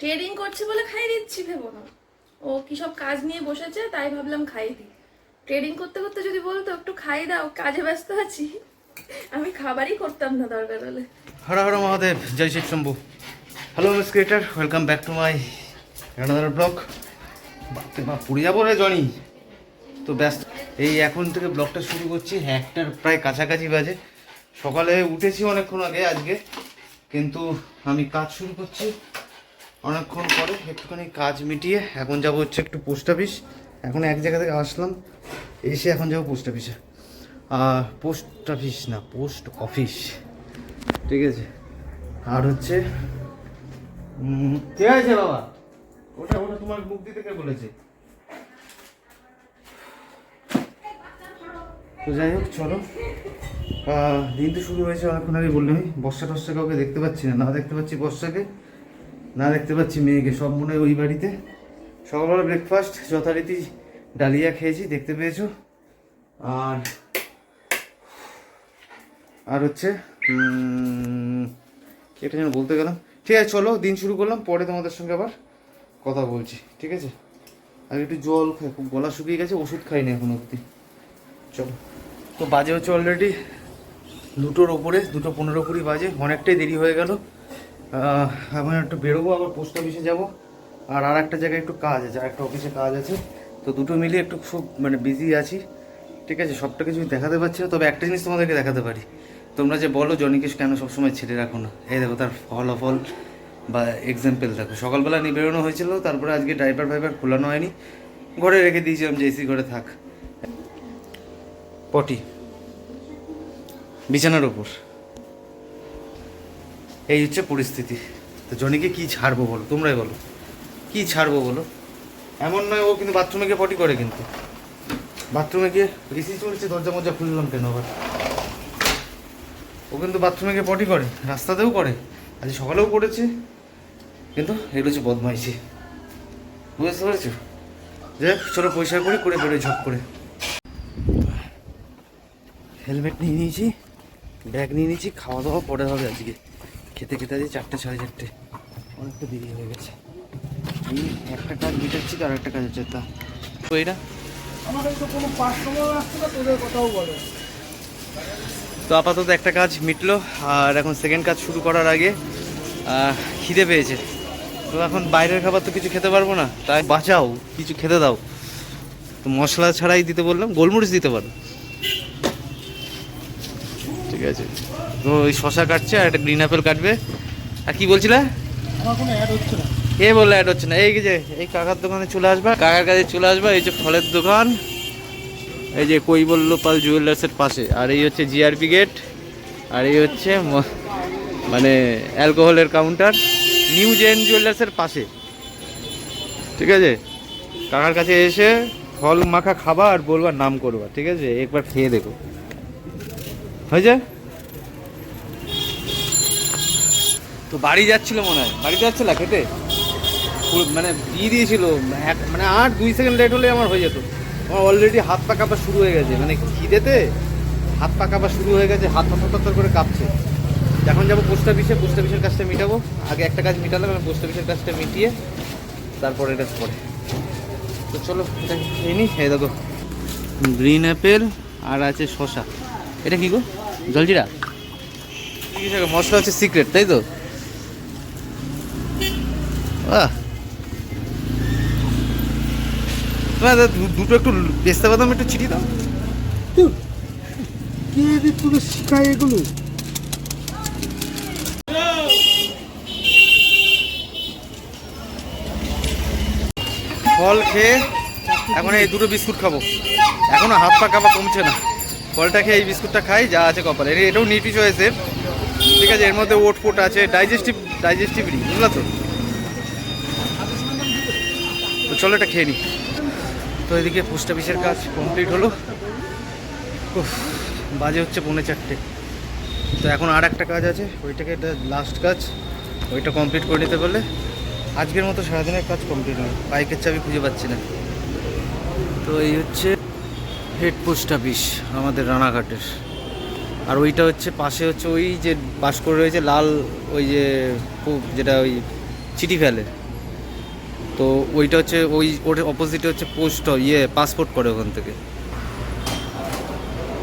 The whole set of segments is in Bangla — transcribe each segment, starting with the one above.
ট্রেডিং করছে বলে খাইয়ে দিচ্ছি, ভেবো না। ও কি সব কাজ নিয়ে বসেছে, তাই ভাবলাম খাইয়ে দিই। ট্রেডিং করতে করতে যদি বলতো, একটু খাই দাও, কাজে ব্যস্ত আছি। আমি খাবারই করতাম না দরকার হলে। হর হর মহাদেব, জয় Shiv Shambhu. Hello miss creator welcome back to my another blog বাপরে বাপ, পুড়ে যাব রে জনি। তো ব্যস্ত। এই এখন থেকে ব্লগটা শুরু করছি, একটার প্রায় কাছাকাছি বাজে। সকালে উঠেছি অনেকক্ষণ আগে, আজকে। কিন্তু আমি কাজ শুরু করছি। অনেকক্ষণ পরে একটুখানি কাজ মিটিয়ে এখন যাব হচ্ছে একটু পোস্ট অফিস এখন এক জায়গা থেকে আসলাম এসে এখন যাব পোস্ট অফিসে পোস্ট অফিস না পোস্ট অফিস ঠিক আছে? আর হচ্ছে উম, কে আছে বাবা? ওটা ওটা তোমার মুখ বলেছে? তো যাই হোক চলো। দিন তো শুরু হয়েছে অনেকক্ষণ আগে বললামই বর্ষা টর্ষা কাউকে দেখতে পাচ্ছি না না দেখতে পাচ্ছি বর্ষাকে। না দেখতে পাচ্ছি মেয়েকে, সব মনে হয় ওই বাড়িতে। সকালবেলা ব্রেকফাস্ট যথারীতি ডালিয়া খেয়েছি, দেখতে পেয়েছ। আর আর হচ্ছে এটা যেন বলতে গেলাম। ঠিক আছে, চলো, দিন শুরু করলাম, পরে তোমাদের সঙ্গে আবার কথা বলছি, ঠিক আছে? আর একটু জল খাই, খুব গলা শুকিয়ে গেছে, ওষুধ খাইনি এখন অবধি। চলো। তো বাজে হচ্ছে অলরেডি দুটোর ওপরে দুটো পনেরো কুড়ি বাজে, অনেকটাই দেরি হয়ে গেল। এখন একটু বেরোবো, আবার পোস্ট অফিসে যাব। আর আর একটা জায়গায় একটু কাজ আছে আর একটা অফিসে কাজ আছে। তো দুটো মিলিয়ে একটু খুব মানে বিজি আছি। ঠিক আছে, সবটা কিছু দেখাতে পারছি না, তবে একটা জিনিস তোমাদেরকে দেখাতে পারি। তোমরা যে বলো জনিকে কেন সবসময় ছেড়ে রাখো না? এই দেখো, তার ফল ফলাফল বা এক্সাম্পল দেখো। সকালবেলা নিয়ে বেরোনো হয়েছিল, তারপরে আজকে ড্রাইভার ফাইভার খোলানো হয়নি। ঘরে রেখে দিয়েছিলাম যে এসি ঘরে থাক। পটি। বিছানার ওপর এই হচ্ছে পরিস্থিতি। তো জনিকে কি ছাড়বো বলো? তোমরাই বলো। কি ছাড়বো বলো? এমন নয়, ও কিন্তু বাথরুমে গিয়ে পটি করে কিন্তু। বাথরুমে গিয়ে এসি চলছে, দরজা মজা খুললাম কেন আবার? ও কিন্তু বাথরুমে গিয়ে পটি করে, রাস্তাতেও করে। আজ সকালেও করেছে, কিন্তু এগুলো হচ্ছে বদমাইশি। বুঝতে পেরেছ? যে চলো পয়সা করি করে বেরোয় ঝপ করে। হেলমেট নিয়ে নিয়েছি ব্যাগ নিয়ে নিয়েছি, খাওয়া দাওয়া পরে হবে আজকে। খেতে খেতে আজকে চারটে সাড়ে চারটে। অনেকটা দেরি হয়ে গেছে। এই একটা কাজ মিটাচ্ছি তো আর একটা কাজ হচ্ছে তা। তো এটা আমাদের তো কোনো কাস্টমার আসছে না তোদের কথাও বলে। তো আপাতত একটা কাজ মিটলো আর এখন সেকেন্ড কাজ শুরু করার আগে খিদে পেয়েছে। তো এখন বাইরের খাবার তো কিছু খেতে পারব না তাই বাঁচাও কিছু খেতে দাও। তো মশলা ছাড়াই দিতে বললাম গোলমরিচ দিতে পারো। ঠিক আছে। ওই শশা কাটছে আর একটা গ্রিন অ্যাপেল কাটবে। আর কি বলছিলে? অ্যাড হচ্ছে না। এ বললে অ্যাড হচ্ছে না। এই যে এই কাকার দোকানে চলে আসবা। কাকার কাছে চলে আসবা এই যে ফলের দোকান। এই যে কৈবল্য পাল জুয়েলার্সের পাশে। আর এই হচ্ছে জিআরপি গেট আর এই হচ্ছে মানে অ্যালকোহলের কাউন্টার নিউ জেন জুয়েলার্সের পাশে। ঠিক আছে? কাকার কাছে এসে ফল মাখা খাবা আর বলবার নাম করবা। ঠিক আছে? একবার খেয়ে দেখো। হয়েছে? তো বাড়ি যাচ্ছিল মনে হয়। বাড়িতে যাচ্ছিল খেতে? মানে দিয়ে দিয়েছিল, এক মানে আর দুই সেকেন্ড লেট হলে আমার হয়ে যেত। আমার অলরেডি হাত পা কাঁপা শুরু হয়ে গেছে। মানে খিদেতে হাত পা কাঁপা শুরু হয়ে গেছে, হাত পা থরথর করে কাঁপছে। এখন যাব পোস্ট অফিসে পোস্ট অফিসের কাজটা মিটাবো। আগে একটা কাজ মিটালাম এবার পোস্ট অফিসের কাজটা মিটিয়ে তারপরে এটা পরে। তো চলো, এটা খেয়ে নি। এই দেখো গ্রিন অ্যাপেল আর আছে শশা এটা কী গো? জলজিরা? মশলা হচ্ছে সিক্রেট তাই তো? আহ। না, দুটো একটু পেস্তা বাদাম একটু ছিটিয়ে দাও। কে তোকে শিখায় এগুলো? ফল খেয়ে এখন এই দুটো বিস্কুট খাব। এখনও হাত পা কাপা কমছে না। ফলটা খেয়ে এই বিস্কুটটা খাই যা আছে কপালে। এর- এটাও নিউট্রি চয়েসের ঠিক আছে এর মধ্যে ওট ফোট আছে ডাইজেস্টিভ ডাইজেস্টিভলি বুঝলা তো? তো চলো এটা খেয়ে নিই তো এদিকে পোস্ট অফিসের কাজ কমপ্লিট হলো। বাজে হচ্ছে পৌনে চারটে। তো এখন আর একটা কাজ আছে, ওইটাকে এটা লাস্ট কাজ। ওইটা কমপ্লিট করে নিতে পারলে আজকের মতো সারাদিনের কাজ কমপ্লিট হয়। বাইকের চাবি খুঁজে পাচ্ছি না। তো এই হচ্ছে হেড পোস্ট অফিস আমাদের রানাঘাটের। আর ওইটা হচ্ছে পাশে হচ্ছে ওই যে বাস করে রয়েছে লাল ওই যে খুব যেটা ওই চিঠি ফেলে। তো ওইটা হচ্ছে ওই ওর অপোজিটে হচ্ছে পোস্ট ইয়ে পাসপোর্ট করে ওখান থেকে।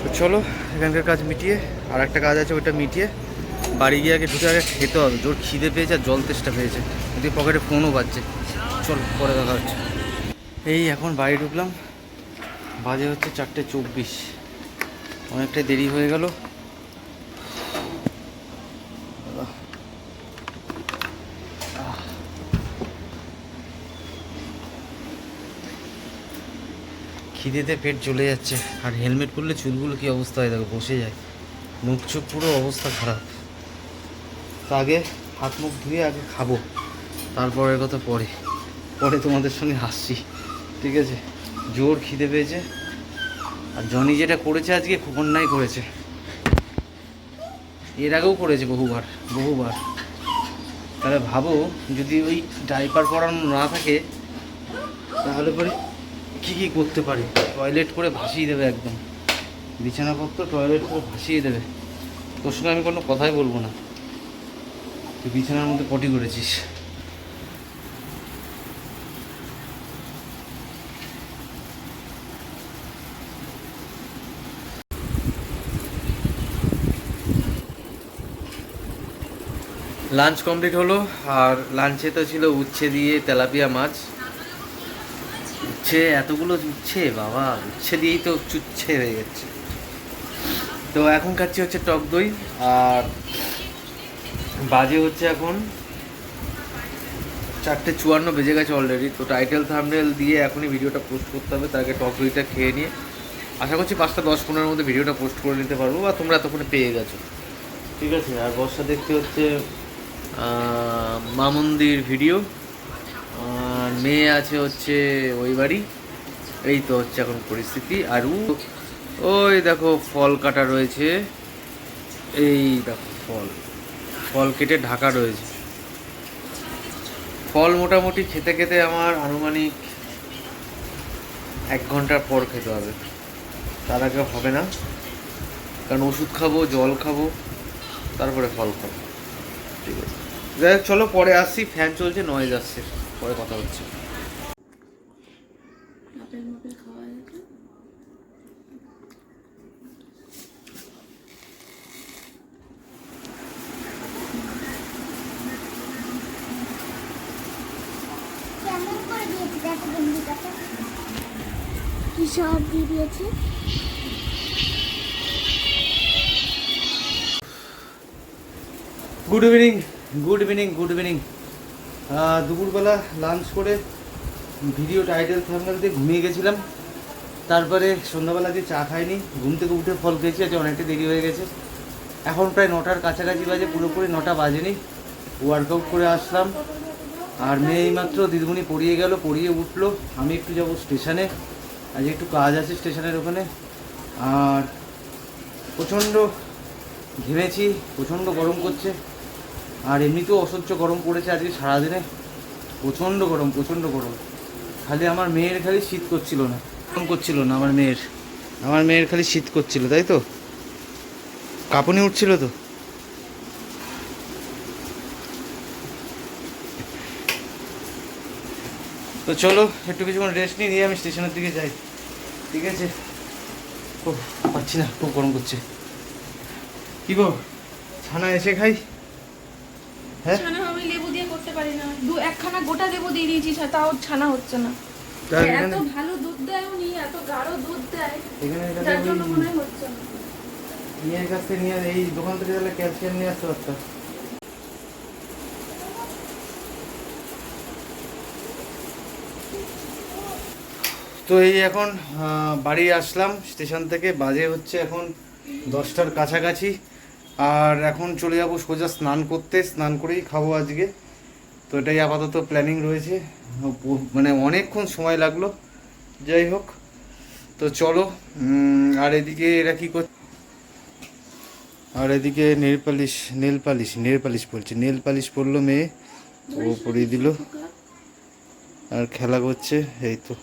তো চলো, এখানকার কাজ মিটিয়ে আর একটা কাজ আছে, ওইটা মিটিয়ে বাড়ি গিয়ে আগে ঢুকে আগে খেতে হবে। জোর খিদে পেয়েছে আর জল তেষ্টা পেয়েছে। যদি পকেটে ফোনও বাজছে। চল, পরে দেখা হচ্ছে। এই এখন বাড়ি ঢুকলাম। বাজে হচ্ছে চারটে চব্বিশ। অনেকটাই দেরি হয়ে গেল। খিদেতে পেট চলে যাচ্ছে। আর হেলমেট পরলে চুলগুলো কি অবস্থা হয়? দেখো, বসে যায়। মুখ চোখ পুরো অবস্থা খারাপ। তা আগে হাত মুখ ধুয়ে আগে খাব। তারপরের কথা পরে। পরে তোমাদের সঙ্গে হাসছি ঠিক আছে? জোর খিদে পেয়েছে। আর জনি যেটা করেছে আজকে অন্যায় করেছে। এর আগেও করেছে বহুবার বহুবার। তাহলে ভাবো, যদি ওই ডাইপার পরানো না থাকে, তাহলে পরে কী কী করতে পারি? টয়লেট করে ভাসিয়ে দেবে একদম। বিছানাপত্র টয়লেট করে ভাসিয়ে দেবে। তোর সঙ্গে আমি কোনো কথাই বলব না। তুই বিছানার মধ্যে পটি করেছিস। লাঞ্চ কমপ্লিট হলো, আর লাঞ্চে তো ছিল উচ্ছে দিয়ে তেলাপিয়া মাছ। উচ্ছে এতগুলো উচ্ছে বাবা উচ্ছে দিয়েই তো চুচ্ছে হয়ে যাচ্ছে। তো এখন খাচ্ছি হচ্ছে টক দই আর বাজে হচ্ছে এখন চারটে চুয়ান্ন বেজে গেছে অলরেডি তো টাইটেল থামনেল দিয়ে এখনই ভিডিওটা পোস্ট করতে হবে তাকে টক দইটা খেয়ে নিয়ে। আশা করছি পাঁচটা দশ পনেরোর মধ্যে ভিডিওটা পোস্ট করে নিতে পারব বা তোমরা এতক্ষণে পেয়ে গেছো। ঠিক আছে আর বর্ষা দেখতে হচ্ছে আহ, মা মন্দির ভিডিও মেয়ে আছে হচ্ছে ওই বাড়ি। এই তো হচ্ছে এখন পরিস্থিতি। আর ওই দেখো ফল কাটা রয়েছে। এই দেখো ফল। ফল কেটে ঢাকা রয়েছে। ফল মোটামুটি খেতে খেতে আমার আনুমানিক এক ঘণ্টার পর খেতে হবে। তার আগে হবে না। কারণ ওষুধ খাব, জল খাব, তারপরে ফল খাব। ঠিক আছে। চলো পরে আসছি ফ্যান চলছে নয়েজ আসছে। পরে কথা হচ্ছে। কি সব দিয়ে দিয়েছে? Good evening good evening good evening দুপুরবেলা লাঞ্চ করে ভিডিও টাইটেল থামনেল দিয়ে ঘুমিয়ে গেছিলাম। তারপরে সন্ধ্যাবেলা দিয়ে চা খাইনি, ঘুম থেকে উঠে ফল খেয়েছি, আজকে অনেকটা দেরি হয়ে গেছে। এখন প্রায় নটার কাছাকাছি বাজে, পুরোপুরি নটা বাজেনি। ওয়ার্কআউট করে আসলাম। আর মেয়ে এইমাত্র দিদিমণি পড়িয়ে গেল, পড়িয়ে উঠল। আমি একটু যাব স্টেশনে। আজ একটু কাজ আছে স্টেশনের ওখানে। আর প্রচণ্ড ঘেমেছি, প্রচণ্ড গরম করছে। আর এমনিতেও অসহ্য গরম পড়েছে আজকে সারাদিনে। প্রচণ্ড গরম প্রচণ্ড গরম। খালি আমার মেয়ের খালি শীত করছিল না, গরম করছিল না আমার মেয়ের। আমার মেয়ের খালি শীত করছিল, তাই তো? কাঁপুনি উঠছিল তো? তো চলো, একটু কিছুক্ষণ রেস্ট নিয়ে নিয়ে আমি স্টেশনের দিকে যাই। ঠিক আছে? ও পাচ্ছি না, খুব গরম করছে। কি গো, ছানা এসে খাই? হ্যাঁ? ছানা আমি লেবু দিয়ে করতে পারি না। দু একখানা গোটা লেবু দিয়ে দিয়েছি তাও ছানা হচ্ছে না। এত ভালো দুধ দেয় উনি এত গাঢ় দুধ দেয় যার জন্য মনে হচ্ছে না। ইয়ের কাছ থেকে নিয়ে এই দোকান থেকে তাহলে ক্যালসিয়াম নিয়ে আসতে পারতাম। তো এই এখন বাড়ি আসলাম স্টেশন থেকে। বাজে হচ্ছে এখন দশটার কাছাকাছি। আর এখন চলে যাব সোজা স্নান করতে, স্নান করেই খাব আজকে। তো এটাই আপাতত প্ল্যানিং রয়েছে। মানে অনেকক্ষণ সময় লাগল। যাই হোক, তো চলো আর এদিকে এরা কী করছে আর এদিকে nail polish nail polish nail polish বলছে। নেল পালিশ পরলো মেয়ে, ও পরিয়ে দিল। আর খেলা করছে, এই তো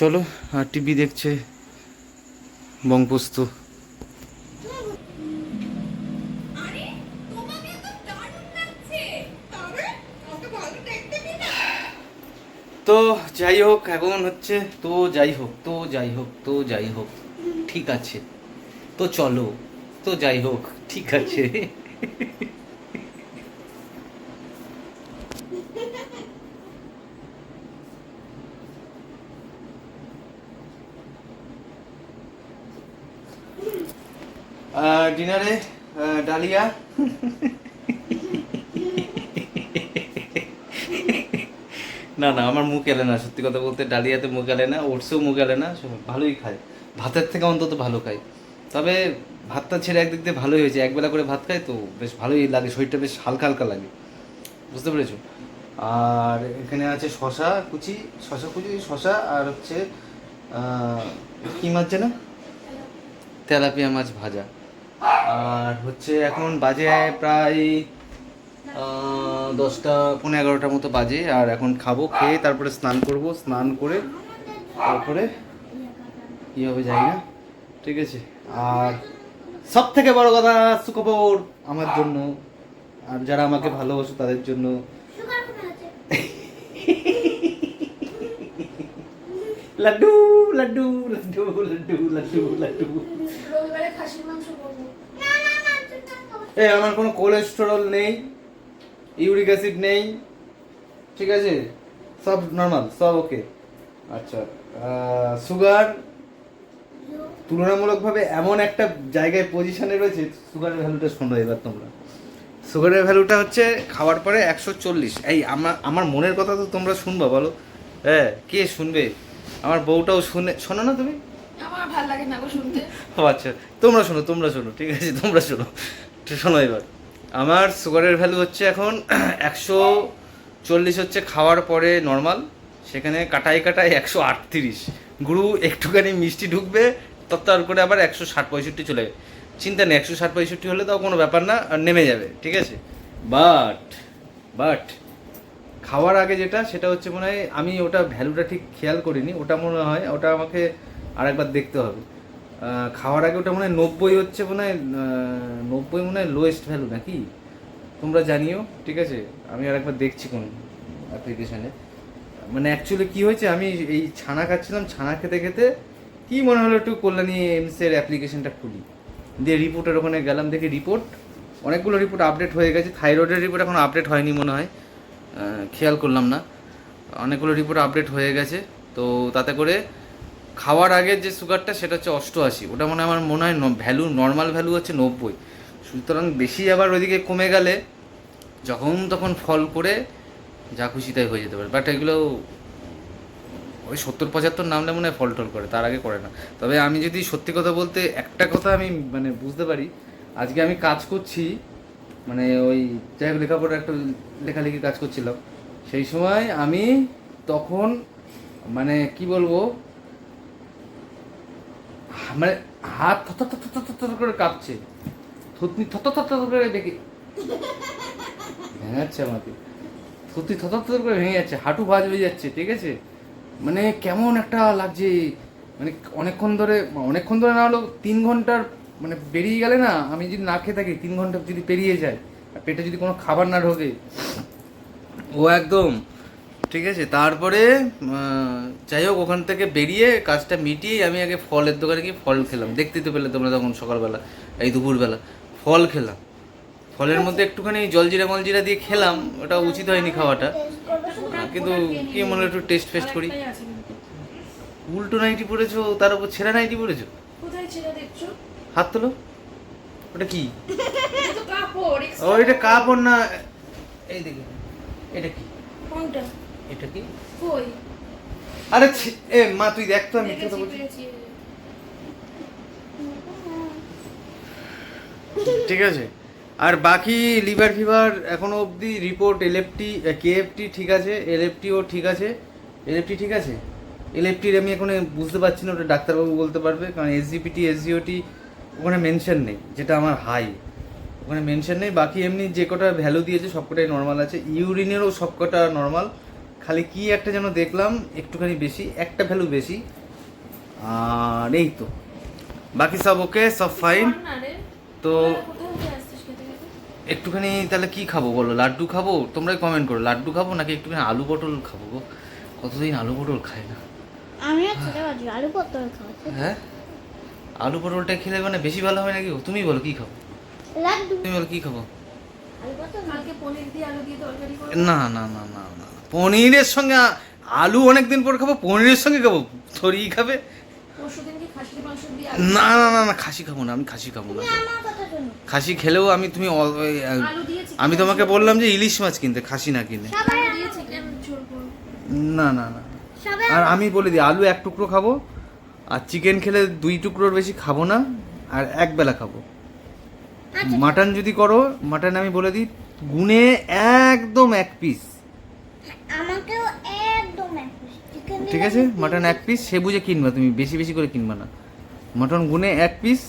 চলো, আর টিভি দেখছে। বংপুস্তু। তো যাই হোক এখন হচ্ছে তো যাই হোক তো যাই হোক তো যাই হোক ঠিক আছে। তো চলো তো যাই হোক ঠিক আছে। না না, আমার মুখ এলে না, সত্যি কথা বলতে ডালিয়াতে মুখ এলে না, ওটসেও মুখ এলে না ভালোই খায় ভাতের থেকে অন্তত ভালো খায় তবে ভাতটা ছেড়ে একদিক দিয়ে ভালোই হয়েছে, একবেলা করে ভাত খায় তো বেশ ভালোই লাগে, শরীরটা বেশ হালকা হালকা লাগে। বুঝতে পেরেছ? আর এখানে আছে শশা কুচি শশা কুচি শশা আর হচ্ছে কি মাছ যেন? তেলাপিয়া মাছ ভাজা। আর হচ্ছে এখন বাজে প্রায় দশটা পনেরো এগারোটার মতো বাজে আর এখন খাব খেয়ে তারপরে স্নান করব স্নান করে তারপরে কী হবে যাই না? ঠিক আছে। আর সব থেকে বড় কথা সুখবর আমার জন্য আর যারা আমাকে ভালোবাসো তাদের জন্য। লাড্ডু লাড্ডু লাড্ডু লাড্ডু লাড্ডু লাড্ডু। এই আমার কোনো কোলেস্টেরল নেই। ইউরিক অ্যাসিড নেই ঠিক আছে? সব নর্মাল সব ওকে আচ্ছা সুগার তুলনামূলকভাবে এমন একটা জায়গায় পজিশনে রয়েছে সুগারের ভ্যালুটা শোনো এবার তোমরা। সুগারের ভ্যালুটা হচ্ছে খাওয়ার পরে একশো চল্লিশ। এই আমার আমার মনের কথা তো তোমরা শুনবা বলো। হ্যাঁ কে শুনবে? আমার বউটাও শুনে শোনো না তুমি? আমার ভালো লাগে না শুনতে। ও আচ্ছা তোমরা শোনো তোমরা শোনো ঠিক আছে তোমরা শোনো। শোনো এবার। আমার সুগারের ভ্যালু হচ্ছে এখন একশো চল্লিশ হচ্ছে খাওয়ার পরে নর্মাল সেখানে কাটাই কাটাই একশো আটত্রিশ। গুরু, একটুখানি মিষ্টি ঢুকবে তত্ত্বার করে আবার একশো ষাট পঁয়ষট্টি চলে যাবে। চিন্তা নেই, একশো ষাট পঁয়ষট্টি হলে তাও কোনো ব্যাপার না নেমে যাবে, ঠিক আছে? বাট বাট খাওয়ার আগে যেটা, সেটা হচ্ছে মনে হয় আমি ওটা ভ্যালুটা ঠিক খেয়াল করিনি, ওটা মনে হয়, ওটা আমাকে আরেকবার দেখতে হবে। খাওয়ার আগে ওটা মনে হয় নব্বই হচ্ছে মনে হয় নব্বই মনে হয় লোয়েস্ট ভ্যালু নাকি? তোমরা জানিও, ঠিক আছে? আমি আর একবার দেখছি কোন অ্যাপ্লিকেশানে মানে অ্যাকচুয়ালি কি হয়েছে, আমি এই ছানা খাচ্ছিলাম, ছানা খেতে খেতে কি মনে হলো একটু কল্যাণী এমসের অ্যাপ্লিকেশনটা খুলি। দিয়ে রিপোর্টের ওখানে গেলাম, দেখি রিপোর্ট অনেকগুলো রিপোর্ট আপডেট হয়ে গেছে থাইরয়েডের রিপোর্ট এখন আপডেট হয়নি মনে হয়। খেয়াল করলাম না। অনেকগুলো রিপোর্ট আপডেট হয়ে গেছে, তো তাতে করে খাওয়ার আগে যে সুগারটা সেটা হচ্ছে অষ্টআশি। ওটা মনে আমার মনে হয় ভ্যালু নর্মাল ভ্যালু হচ্ছে নব্বই। সুতরাং বেশি আবার ওইদিকে কমে গেলে যখন তখন ফল করে যা খুশি তাই হয়ে যেতে পারে। বাট এগুলো ওই সত্তর, পঁচাত্তর নামলে মনে হয় ফল টল করে, তার আগে করে না। তবে আমি যদি সত্যি কথা বলতে একটা কথা আমি মানে বুঝতে পারি, আজকে আমি কাজ করছি মানে ওই যাই হোক লেখাপড়া একটা লেখালেখি কাজ করছিলাম। সেই সময় আমি তখন মানে কি বলব মানে হাত থর থর করে কাঁপছে থুতনি থর থর করে দেখি ভেঙে যাচ্ছে আমাকে থুতনি থর থর করে ভেঙে যাচ্ছে হাঁটু ভাজ হয়ে যাচ্ছে ঠিক আছে মানে কেমন একটা লাগছে মানে অনেকক্ষণ ধরে অনেকক্ষণ ধরে না হলেও তিন ঘণ্টার মানে বেরিয়ে গেলে না আমি যদি না খেয়ে থাকি তিন ঘণ্টা যদি পেরিয়ে যায় পেটে যদি কোনো খাবার না ঢোকে ও একদম ঠিক আছে? তারপরে যাই হোক ওখান থেকে বেরিয়ে কাজটা মিটিয়ে আমি আগে ফলের দোকানে গিয়ে ফল খেলাম। দেখতেই তো পেলে তোমরা তখন সকালবেলা এই দুপুরবেলা। ফল খেলাম। ফলের মধ্যে একটুখানি জলজিরা মলজিরা দিয়ে খেলাম। ওটা উচিত হয়নি খাওয়াটা। কিন্তু কি মনে একটু টেস্ট ফেস্ট করি। উল্টো নাইটি পড়েছো তার উপর ছেঁড়া নাইটি দেখছ? হাত তোলো। ওটা কি? ও এটা কাপড় না এই দেখুন এটা কি? কোনটা? এটা কি? কই? আরে এ মা তুই দেখ তো আমি কথা বলছি। ঠিক আছে। আর বাকি লিভার ফিভার এখনও অবধি রিপোর্ট এলএফটি কেএফটি ঠিক আছে এলএফটিও ঠিক আছে। এলএফটি ঠিক আছে? এলএফটির আমি এখন বুঝতে পারছি না ওটা ডাক্তারবাবু বলতে পারবে কারণ এসজিপিটি এসজিওটি ওখানে মেনশন নেই যেটা আমার হাই ওখানে মেনশন নেই বাকি এমনি যে কটা ভ্যালু দিয়েছে সবকটাই নর্মাল আছে। ইউরিনেরও সবকটা নর্মাল খালি কি একটা যেন দেখলাম একটুখানি বেশি একটা ভ্যালু বেশি। আর এই তো। বাকি সব ওকে সব ফাইন তো একটুখানি তাহলে কি খাব বলো? লাড্ডু খাব? তোমরাই কমেন্ট করো। লাড্ডু খাব নাকি একটুখানি আলু পটল খাব গো? কতদিন আলু পটল খায় না? আমিও আলু পটল হ্যাঁ? আলু পটলটা খেলে মানে বেশি ভালো হবে নাকি তুমি বলো কি খাব? তুমি বলো কি খাব? আলু পটল। কালকে পনির দিয়ে আলু দিয়ে তরকারি করে। না না না না না। পনিরের সঙ্গে আলু অনেকদিন পর খাব পনিরের সঙ্গে খাব। ছড়িয়ে খাবে? দিন না না না না খাসি খাব না আমি খাসি খাব না। খাসি খেলেও আমি তুমি আমি তোমাকে বললাম যে ইলিশ মাছ কিনতে খাসি না কিনে। না না না। আর আমি বলে দিই আলু এক টুকরো খাব আর চিকেন খেলে দুই টুকরোর বেশি খাব না আর এক বেলা খাব। আচ্ছা। মাটন যদি করো মাটন আমি বলে দিই গুনে একদম এক পিস আমাকেও একদম এক চিকেন ঠিক আছে? মাটন এক পিস সে বুঝে কিনবা তুমি বেশি বেশি করে কিনবা না। মাটন গুনে এক পিস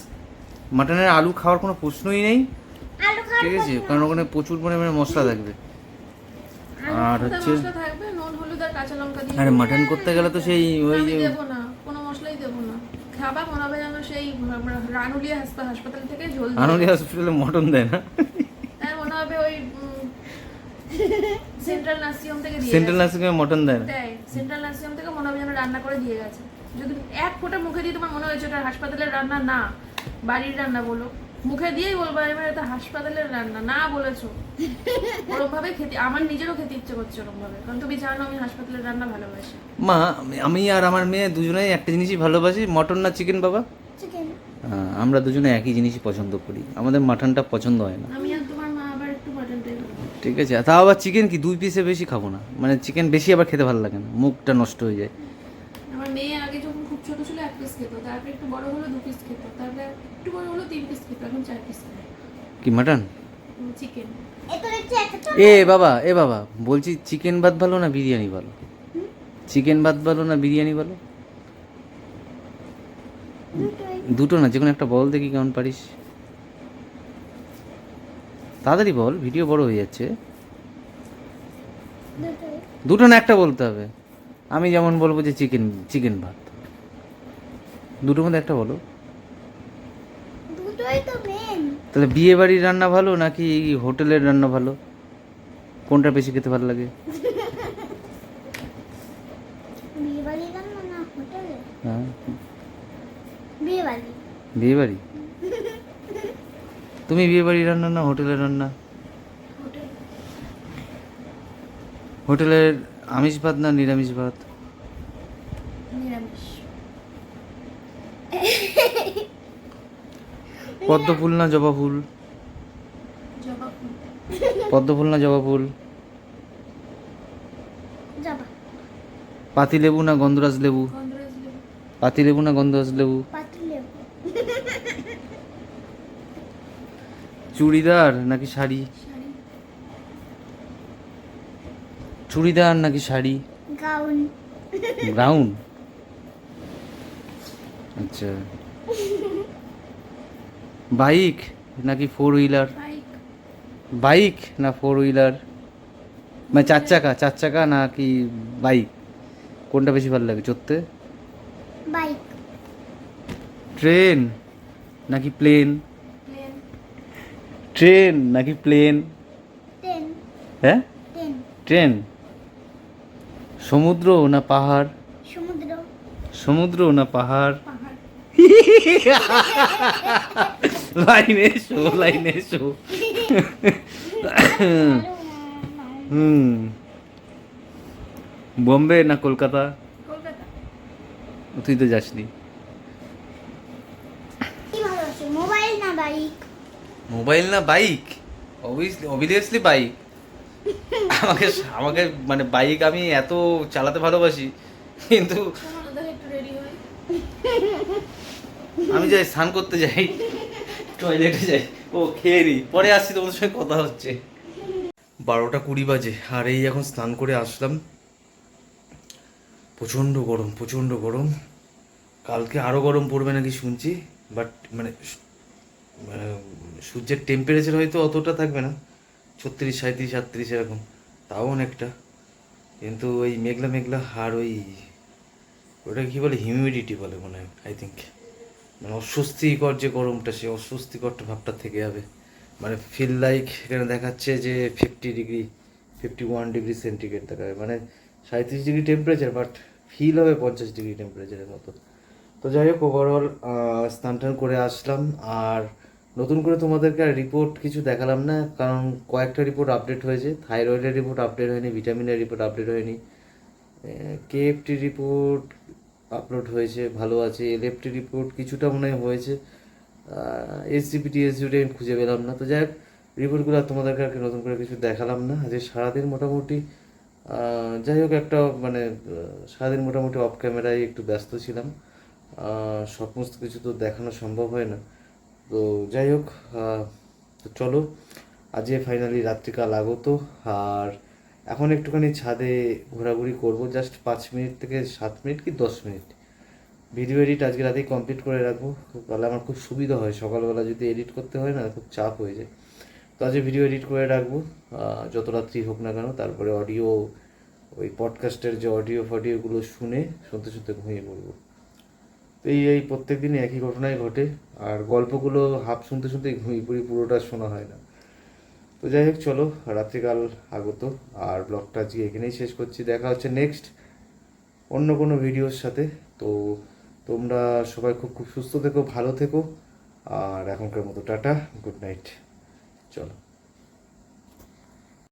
মাটনের আলু খাওয়ার কোনো প্রশ্নই নেই। ঠিক আছে? কারণ ওখানে প্রচুর পরিমাণে মশলা থাকবে। আর হচ্ছে আর মাটন করতে গেলে তো সেই ওই যে কোনো মশলাই দেবো না। খাবার মনে হবে যেন সেই রানুলিয়া হাসপাতাল থেকে ঝোল আনন্দি হসপিটালে মটন দেয় না। তাই মনে হবে ওই সেন্ট্রাল নার্সিং থেকে দিয়ে সেন্ট্রাল গেছে। নার্সিংয়ে মটন দেয় সেন্ট্রাল নার্সিং থেকে মনে হবে যেন রান্না করে দিয়ে গেছে। যদি এক ফোঁটা মুখে দিয়ে তোমার মনে হয়েছে ওটা হাসপাতালের রান্না না বাড়ির রান্না বলো। মুখে দিয়েই বলব এবার এটা হাসপাতালের রান্না না বলেছ। ওরকম ভাবে খেতে আমার নিজেরও খেতে ইচ্ছে করছে ওরকম ভাবে কারণ তুমি জানো আমি হাসপাতালের রান্না ভালোবাসি। মা আমি- আর আমার মেয়ে দুজনেই একটা জিনিসই ভালোবাসি মটন না চিকেন বাবা? চিকেন। আমরা দুজনে একই জিনিসই পছন্দ করি। আমাদের মাটনটা পছন্দ হয় না। আমি আর তোমার মা আবার একটু মাটন টাই ঠিক আছে? তাও আবার চিকেন কি? দুই পিসে বেশি খাব না। মানে চিকেন বেশি আবার খেতে ভালো লাগে না। মুখটা নষ্ট হয়ে যায়। আমার মেয়ে আগে যখন খুব ছোট ছিল এক পিস খেত তারপরে একটু বড় হলো দু পিস খেত তারপরে একটু বড় হলো তিন পিস খেত এখন চার পিস খায়। কি মাটন চিকেন এ বাবা এ বাবা বলছি চিকেন ভাত ভালো না বিরিয়ানি ভালো? চিকেন ভাত ভালো না বিরিয়ানি ভালো? দুটো না যে কোনো একটা বল দেখি কেমন পারিস। তাড়াতাড়ি বল ভিডিও বড় হয়ে যাচ্ছে। দুটো। না একটা বলতে হবে। আমি যেমন বলব যে চিকেন চিকেন ভাত। দুটোর মধ্যে একটা বলো। তাহলে বিয়ে বাড়ির রান্না ভালো নাকি হোটেলের রান্না ভালো? কোনটা বেশি খেতে ভালো লাগে? বিয়ে বাড়ি রান্না না হোটেলে হ্যাঁ বিয়ে বাড়ি বিয়ে বাড়ি তুমি বিয়ে বাড়ির রান্না না হোটেলের রান্না? হোটেল হোটেলের আমিষ ভাত না নিরামিষ ভাত? পদ্ম ফুল না জবা ফুল? পদ্ম ফুল না জবা ফুল? পাতি লেবু না গন্ধরাজ লেবু? গন্ধরাজ লেবু। পাতি লেবু না গন্ধরাজ লেবু পাতি লেবু চুড়িদার নাকি শাড়ি? চুড়িদার নাকি শাড়ি? গাউন। আচ্ছা। বাইক নাকি ফোর হুইলার বাইক। বাইক না ফোর হুইলার মানে চার চাকা চার চাকা নাকি বাইক? কোনটা বেশি ভালো লাগে চড়তে? বাইক। ট্রেন নাকি প্লেন ট্রেন নাকি প্লেন? হ্যাঁ? ট্রেন। সমুদ্র না পাহাড়? সমুদ্র। সমুদ্র না পাহাড়? লাইনে শো লাইনে শো হুম। বোম্বে না কলকাতা? কলকাতা। তুই তো যাসনি কি ভালোবাসো মোবাইল না বাইক মোবাইল না বাইক? Obviously obviously bike. আমাকে আমাকে মানে বাইক আমি এত চালাতে ভালোবাসি, কিন্তু আমি যাই, স্নান করতে যাই টয়লেটে যাই। ও, খেয়ে নিই পরে আসছি, তোমাদের সঙ্গে কথা হচ্ছে। বারোটা কুড়ি বাজে, আর এই এখন স্নান করে আসলাম। প্রচণ্ড গরম প্রচণ্ড গরম। কালকে আরও গরম পড়বে নাকি শুনছি বাট মানে সূর্যের টেম্পারেচার হয়তো অতটা থাকবে না, ছত্রিশ সাঁত্রিশ আটত্রিশ এরকম, তাও অনেকটা। কিন্তু ওই মেঘলা মেঘলা আর ওই, ওটা কী বলে হিউমিডিটি বলে মনে হয় আই থিঙ্ক মানে অস্বস্তিকর যে গরমটা সে অস্বস্তিকরটা ভাবটা থেকে যাবে। মানে ফিল লাইক এখানে দেখাচ্ছে যে fifty degree fifty one degree centigrade দেখাবে মানে সাঁত্রিশ ডিগ্রি টেম্পারেচার বাট ফিল হবে পঞ্চাশ ডিগ্রি টেম্পারেচারের মতো। তো যাই হোক ওভারঅল স্নান টান করে আসলাম, আর নতুন করে তোমাদেরকে আর রিপোর্ট কিছু দেখালাম না, কারণ কয়েকটা রিপোর্ট আপডেট হয়েছে। থাইরয়েডের রিপোর্ট আপডেট হয়নি ভিটামিনের রিপোর্ট আপডেট হয়নি। কেএফটি রিপোর্ট আপলোড হয়েছে, ভালো আছে। এলএফটি রিপোর্ট কিছুটা মনে হয় হয়েছে। এসজিপি টিএসজিটা আমি খুঁজে পেলাম না। তো যাই হোক রিপোর্টগুলো তোমাদেরকে আর নতুন করে কিছু দেখালাম না। আজকে সারাদিন মোটামুটি যাই হোক একটা মানে সারাদিন মোটামুটি অফ ক্যামেরায় একটু ব্যস্ত ছিলাম। সমস্ত কিছু তো দেখানো সম্ভব হয় না। তো যাই হোক চলো, আজকে ফাইনালি রাত্রিকাল আগত, আর এখন একটুখানি ছাদে ঘোরাঘুরি করব জাস্ট পাঁচ মিনিট থেকে সাত মিনিট কি দশ মিনিট। ভিডিও এডিট আজকে রাতেই কমপ্লিট করে রাখব, তাহলে আমার খুব সুবিধা হয়, সকালবেলা যদি এডিট করতে হয় না, খুব চাপ হয়ে যায়। তো আজকে ভিডিও এডিট করে রাখব যত রাত্রি হোক না কেন, তারপরে অডিও ওই পডকাস্টের যে অডিও ফডিওগুলো শুনে শুনতে শুনতে ঘুমিয়ে পড়ব। এই এই প্রত্যেক দিনই একই ঘটনাই ঘটে। আর গল্পগুলো হাফ শুনতে শুনতে ঘুমিয়ে পড়ি, পুরোটা শোনা হয় না। তো যাই হোক, চলো, রাত্রিকাল আগত। আর ব্লগটা আজকে এখানেই শেষ করছি। দেখা হচ্ছে নেক্সট অন্য কোনো ভিডিওর সাথে। তো তোমরা সবাই খুব খুব সুস্থ থেকো, ভালো থেকো। আর এখনকার মতো টাটা গুড নাইট চলো।